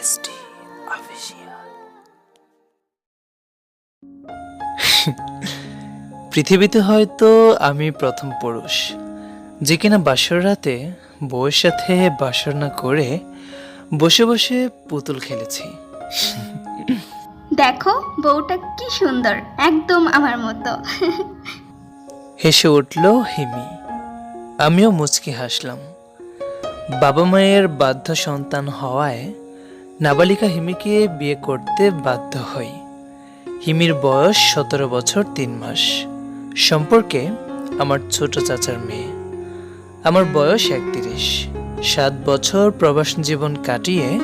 ST official পৃথিবীতে হয়তো আমি প্রথম পুরুষ। যে কিনা বাসর রাতে বউয়ের সাথে বাসর না করে বসে বসে পুতুল খেলেছি। দেখো বউটা কি সুন্দর একদম আমার মতো। হেসে উঠল হিমি। আমিও মুচকি হাসলাম। বাবা মায়ের বাধ্য সন্তান হওয়ায় নাবালিকা হিমিকে বিয়ে করতে বাধ্য হই। হিমির বয়স সতেরো বছর তিন মাস। সম্পর্কে আমার ছোট চাচার মেয়ে। আমার বয়স একত্রিশ। সাত বছর প্রবাস জীবন কাটিয়ে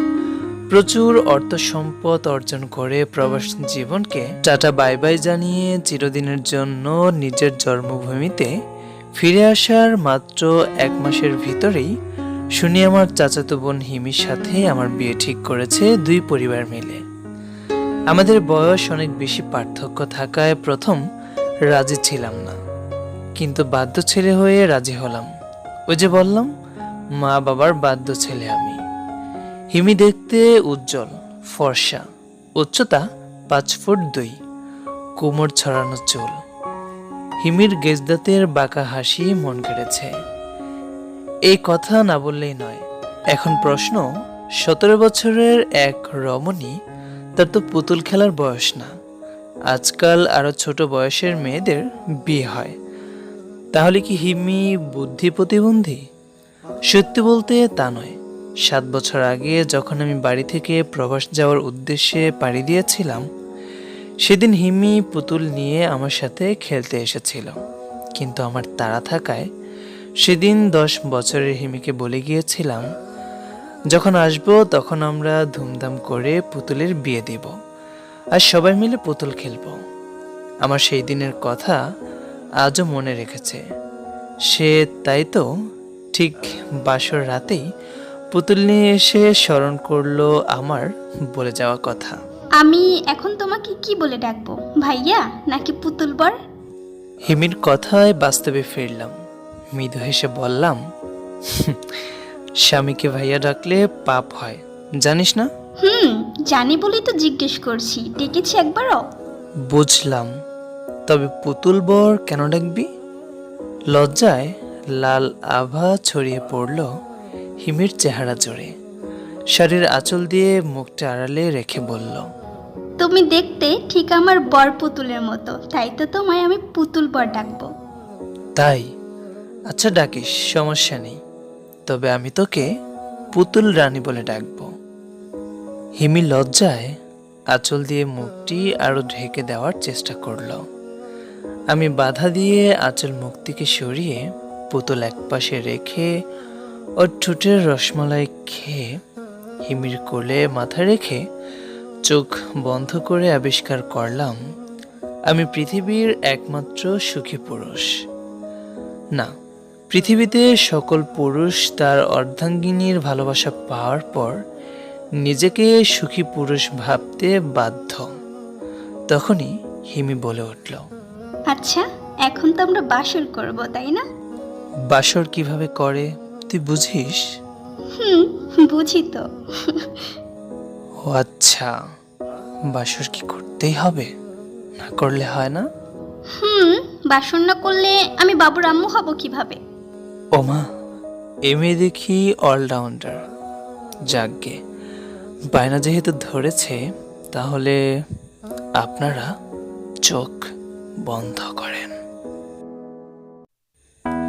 প্রচুর অর্থ সম্পদ অর্জন করে প্রবাস জীবনকে টাটা বাই বাই জানিয়ে চিরদিনের জন্য নিজের জন্মভূমিতে ফিরে আসার মাত্র এক মাসের ভিতরেই শুনি আমার চাচাতো বোন হিমির সাথে আমার বিয়ে ঠিক করেছে দুই পরিবার মিলে। আমাদের বয়স অনেক বেশি পার্থক্য থাকায় প্রথম রাজি ছিলাম না। কিন্তু বাধ্য ছেলে হয়ে রাজি হলাম। ওই যে বললাম, মা বাবার বাধ্য ছেলে আমি। হিমি দেখতে উজ্জ্বল, ফর্সা, উচ্চতা পাঁচ ফুট দুই, কোমর ছড়ানো চুল। হিমির গেজদাতের বাঁকা হাসি মন কেড়েছে। এই কথা না বললেই নয়। এখন প্রশ্ন, সতেরো বছরের এক রমণী, তার তো পুতুল খেলার বয়স না। আজকাল আরও ছোট বয়সের মেয়েদের বিয়ে হয়। তাহলে কি হিমি বুদ্ধি প্রতিবন্ধী? সত্যি বলতে তা নয়। সাত বছর আগে যখন আমি বাড়ি থেকে প্রবাস যাওয়ার উদ্দেশ্যে পাড়ি দিয়েছিলাম, সেদিন হিমি পুতুল নিয়ে আমার সাথে খেলতে এসেছিল। কিন্তু আমার তাড়া থাকায় সেদিন দশ বছরের হিমিকে বলে গিয়েছিলাম যখন আসব তখন আমরা ধুমধাম করে পুতুলের বিয়ে দেব আর সবাই মিলে পুতুল খেলব। আমার সেই দিনের কথা আজও মনে রেখেছে। সে তাই তো ঠিক বাসর রাতেই পুতুল নিয়ে এসে স্মরণ করল আমার বলে যাওয়া কথা। আমি এখন তোমাকে কি বলে ডাকবো ভাইয়া নাকি পুতুল বর? হিমির কথায় বাস্তবে ফিরলাম। মৃদু হেসে বললাম স্বামীকে ভাইয়া ডাকলে পাপ হয় জানিস না? হুম জানি বলেই তো জিজ্ঞেস করছি ডেকেছি একবারও। বুঝলাম তবে পুতুল বর কেন ডাকবি? লজ্জায় লাল আভা ছড়িয়ে পড়ল হিমির চেহারা জোরে শাড়ির আঁচল দিয়ে মুখটা আড়ালে রেখে বলল তুমি দেখতে ঠিক আমার বর পুতুলের মতো তাই তো তোমায় আমি পুতুল বর ডাকবো। তাই? আচ্ছা ডাকিস, সমস্যা নেই। তবে আমি তোকে পুতুল রানী বলে ডাকবো। হিমি লজ্জায় আঁচল দিয়ে মুখটি আরও ঢেকে দেওয়ার চেষ্টা করল। আমি বাধা দিয়ে আঁচল মুক্তিকে সরিয়ে পুতুল একপাশে রেখে ওর ঠোঁটের রসমালাই খেয়ে হিমির কোলে মাথা রেখে চোখ বন্ধ করে আবিষ্কার করলাম, আমি পৃথিবীর একমাত্র সুখী পুরুষ। না পৃথিবীতে সকল পুরুষ তার অর্ধাঙ্গিনীর ভালোবাসা পাওয়ার পর নিজেকে সুখী পুরুষ ভাবতে বাধ্য। তখনই হিমি বলে উঠল আচ্ছা এখন তো আমরা বাসর করব তাই না? বাসর কীভাবে করে তুই বুঝিস? হুম বুঝি তো। ও আচ্ছা বাসর কি করতেই হবে? না করলে হয় না? হুম বাসর না করলে আমি বাবুর আম্মু হব কীভাবে? ওমা এম এ দেখি অলরাউন্ডার। যাকগে, বায়না যেহেতু ধরেছে, তাহলে আপনারা চোখ বন্ধ করেন।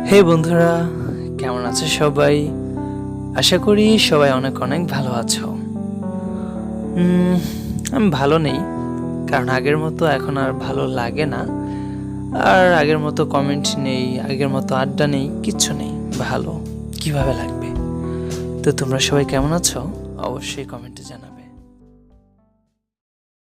হে বন্ধুরা, কেমন আছে সবাই? আশা করি সবাই অনেক অনেক ভালো আছো। আমি ভালো নেই, কারণ আগের মতো এখন আর ভালো লাগে না। আর আগের মতো কমেন্ট নেই, আগের মতো আড্ডা নেই, কিচ্ছু নেই, ভালো। কীভাবে লাগবে? তো তোমরা সবাই কেমন আছো? অবশ্যই কমেন্টে জানাবে।